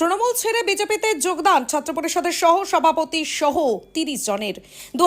তৃণমূল ছেড়ে বিজেপিতে যোগদান। ছাত্র পরিষদের সহ সভাপতি সহ তিরিশ জনের। দু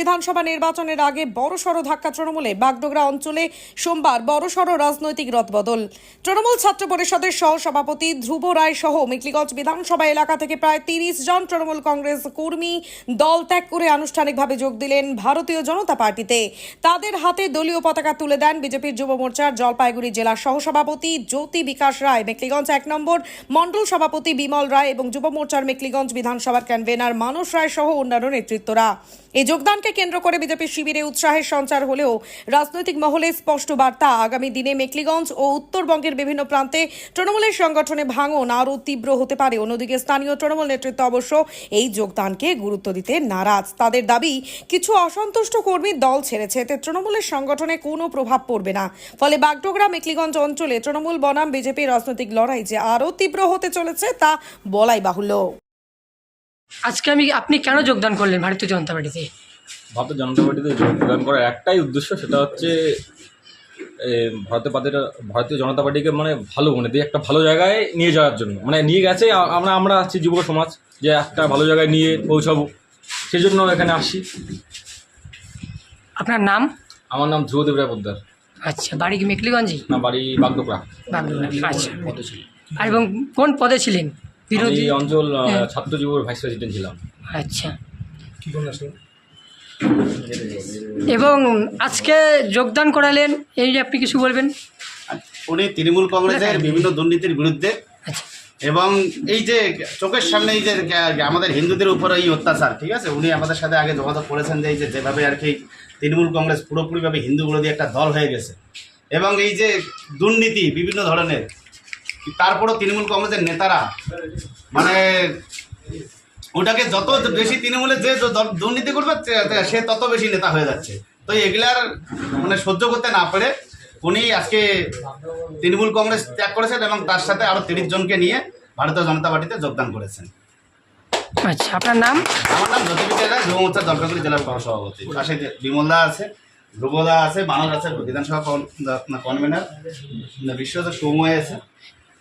বিধানসভা নির্বাচনের আগে বড়সড় ধাক্কা তৃণমূলে। বাগডোগরা অঞ্চলে সোমবার বড়সড় রাজনৈতিক রদবদল। তৃণমূল ছাত্র পরিষদের সহ সভাপতি ধ্রুব রায় সহ মেকলিগঞ্জ বিধানসভা এলাকা থেকে প্রায় তিরিশ জন তৃণমূল কংগ্রেস কর্মী দল ত্যাগ করে আনুষ্ঠানিকভাবে যোগ দিলেন ভারতীয় জনতা পার্টিতে। তাদের হাতে দলীয় পতাকা তুলে দেন বিজেপির যুব মোর্চার জলপাইগুড়ি জেলা সহসভাপতি জ্যোতি বিকাশ রায়। মেকলিগঞ্জ এক নম্বর, মণ্ডল সভাপতি বিমল রায় এবং যুব মোর্চার মেকলিগঞ্জ বিধানসভার ক্যানভেনার মানস রায় সহ অন্যান্য নেতৃত্বরা। এই যোগদানকে কেন্দ্র করে বিজেপির শিবিরে উৎসাহের সঞ্চার হলেও রাজনৈতিক মহলে স্পষ্ট বার্তা আগামী দিনে মেকলিগঞ্জ ও উত্তরবঙ্গের বিভিন্ন প্রান্তে তৃণমূলের সংগঠনে ভাঙন আরও তীব্র হতে পারে। অন্যদিকে স্থানীয় তৃণমূল নেতৃত্ব অবশ্য এই যোগদানকে গুরুত্ব দিতে নারাজ। তাদের দাবি, কিছু অসন্তুষ্ট কর্মী দল ছেড়েছে, এতে তৃণমূলের সংগঠনে কোনো প্রভাব পড়বে না। ফলে বাগডোগরা মেকলিগঞ্জ অঞ্চলে তৃণমূল বনাম বিজেপি রাজনৈতিক লড়াই যে আরও তীব্র হতে চলেছে, তা বলাই বাহুল্য। আজকে আমি আপনি কেন যোগদান করলেন ভারতীয় জনতা পার্টিতে? ভারতীয় জনতা পার্টিতে যোগদান করার একটাই উদ্দেশ্য সেটা হচ্ছে ভারতীয় পার্টির ভারতীয় জনতা পার্টিকে মানে ভালো মানে দিয়ে একটা ভালো জায়গায় নিয়ে যাওয়ার জন্য। মানে নিয়ে গেছে আমরা আমরা আসছি যুব সমাজ যে একটা ভালো জায়গায় নিয়ে পৌঁছাবো। সেই জন্য এখানে আসছি আপনার নাম? আমার নাম ধ্রুবদেব রায় পোদ্দার। আচ্ছা বাড়ি কি মেকলিগঞ্জই? না বাড়ি বাগডোকরা বাগডোগরা আচ্ছা। আর এবং কোন পদে ছিলেন? বিরোধী অঞ্চল। ছাত্র যুবর ভাইস প্রেসিডেন্ট ছিলাম। আচ্ছা। এবং আজকে যোগদান করালেন এই আপনি কিছু বলবেন? উনি তৃণমূল কংগ্রেসের বিভিন্ন দুর্নীতির বিরুদ্ধে আচ্ছা। এবং এই যে চোখের সামনে এই যে আমাদের হিন্দুদের উপর এই অত্যাচার ঠিক আছে? উনি আমাদের সাথে আগে যোগাযোগ করেছেন যে এই যে যেভাবে আর কি তৃণমূল কংগ্রেস পুরোপুরিভাবে হিন্দু বিরোধী একটা দল হয়ে গেছে। এবং এই যে দুর্নীতি বিভিন্ন ধরনের তারপরও তৃণমূল কংগ্রেসের নেতারা মানে ওটাকে যত বেশি তৃণমূলের যে দুর্নীতি করবে সে তত বেশি নেতা হয়ে যাচ্ছে। তো এগুলার মানে সহ্য করতে না পেরে উনি আজকে তৃণমূল কংগ্রেস ত্যাগ করেছেন এবং তার সাথে আরও তিরিশ জনকে নিয়ে ভারতীয় জনতা পার্টিতে যোগদান করেছেন। আচ্ছা আপনার নাম? আমার নাম জ্যোতিবিদ্যা রায় যুব মোর্চা জলপাইগুড়ি জেলার সভাপতি পাশে বিমলদা আছে ধ্রুবদা আছে মানস আছে বিধানসভা কনভেনার বিশ্বত সৌময় আছে।